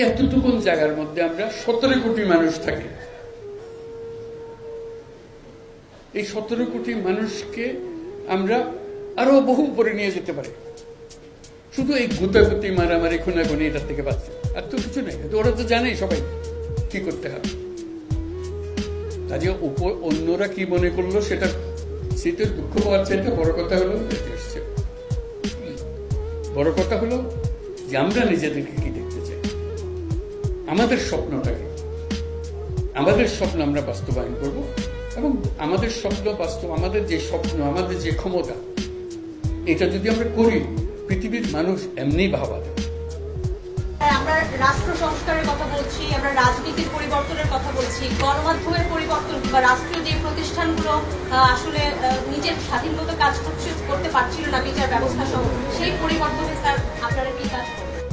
এতটুকুন জায়গার মধ্যে আমরা সতেরো কোটি মানুষ থাকি? এই সতেরো কোটি মানুষকে আমরা আরও বহু উপরে নিয়ে যেতে পারি। শুধু এই গুতাগুতি, মারামারি, খুনাখুনি এটার থেকে বাঁচছে। আর তো কিছু নেই। ওরা তো জানেই সবাই কি করতে হবে। কাজে অন্যরা কি মনে করল সেটা শীতের দুঃখ পাওয়ার চাইতে বড় কথা হলো বড় কথা হলো যে আমরা নিজেদেরকে কি চাই আমাদের স্বপ্নটাকে। আমাদের স্বপ্ন আমরা বাস্তবায়ন করব এবং আমাদের স্বপ্ন বাস্তব আমাদের যে স্বপ্ন আমাদের যে ক্ষমতা এটা যদি আমরা করি পৃথিবীর মানুষ এমনি ভাবা দেবে আমরা রাষ্ট্র সংস্কারের কথা বলছি আমরা রাজনীতির পরিবর্তনের কথা বলছি গণমাধ্যমের পরিবর্তন বা রাষ্ট্রীয় যে প্রতিষ্ঠানগুলো আসলে নিজের স্বাধীন মতো কাজ করছে করতে পারছিল না বিচার ব্যবস্থা সহ সেই পরিবর্তনে স্যার আপনারা কি কাজ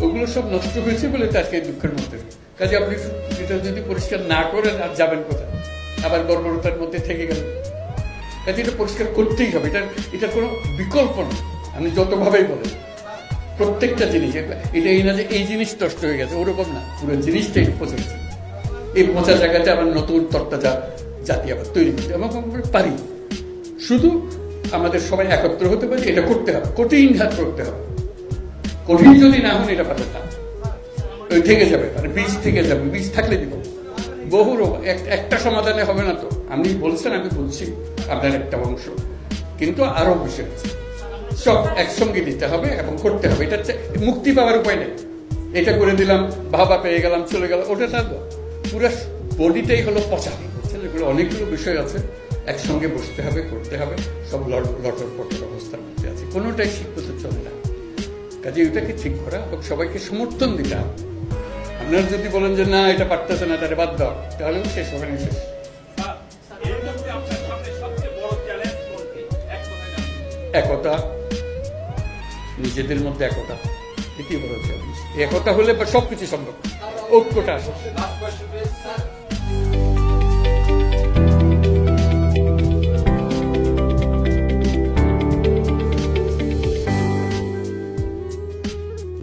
ওগুলো সব নষ্ট হয়েছে বলে তো আজকে দুঃখের মধ্যে কাজে আপনি এটা যদি পরিষ্কার না করেন, আর যাবেন কোথায়? আবার বর্বরতার মধ্যে থেকে গেলেন। কাজে এটা পরিষ্কার করতেই হবে। এটা এটার কোনো বিকল্প নেই আপনি যতভাবেই বলেন প্রত্যেকটা জিনিস, এটা এটা এই না যে এই জিনিস নষ্ট হয়ে গেছে, ওরকম না। পুরো জিনিসটাই পচে গেছে। এই পচা জায়গাতে আবার নতুন তরতাজা জাতি আবার তৈরি করতে এবং আমরা পারি। শুধু আমাদের সবাই একত্র হতে পারি, এটা করতে হবে। কঠিন ঘাত করতে হবে। কঠিন যদি না হন এটা পাবে না। থেকে যাবে মানে বীজ থেকে যাবে বীজ থাকলে দিব। বহু রোগ একটা সমাধানে হবে না তো। আপনি বলছেন, আমি বলছি আপনার একটা অংশ। কিন্তু আরও বিষয় আছে। সব একসঙ্গে দিতে হবে এবং করতে হবে। এটা মুক্তি পাওয়ার উপায় নেই। এটা করে দিলাম, ভাবা পেয়ে গেলাম, চলে গেলাম, ওটা থাকব পুরো বডিটাই হলো পচা। এগুলো অনেকগুলো বিষয় আছে। একসঙ্গে বসতে হবে, করতে হবে। সব লট- লটর পটর অবস্থার মধ্যে আছে। কোনোটাই শিক্ষিত চলে না। কাজে এটাকে ঠিক করা এবং সবাইকে সমর্থন দিতে হবে। আপনারা যদি বলেন যে না, এটা পারতেছে না, তাহলে বাদ দাও। তাহলে শেষ হবে না শেষ। একতা। নিজেদের মধ্যে একতা। এটি বড় চ্যালেঞ্জ একতা হলে বা সবকিছু সম্ভব। ঐক্যটা আসে।